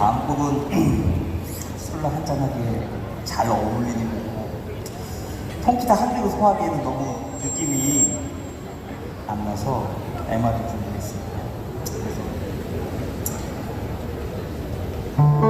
다음 곡은 솔로 한잔하기에 잘 어울리는 곡고 통기타 한 개로 소화하기에는 너무 느낌이 안 나서 MR을 준비했습니다. 그래서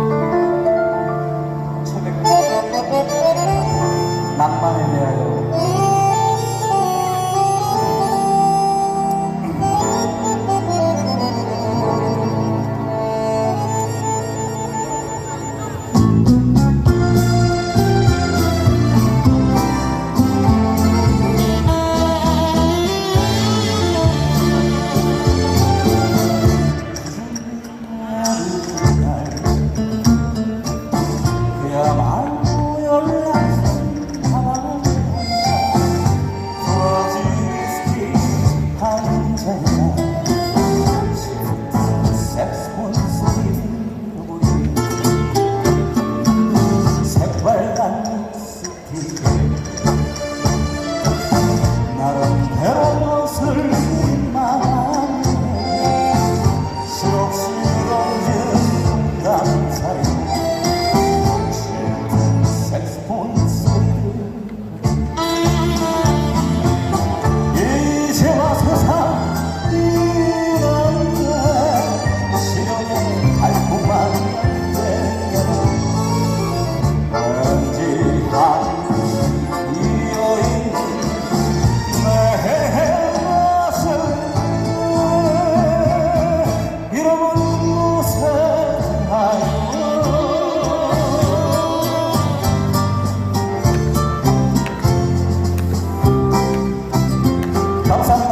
감사합니다.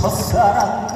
첫사랑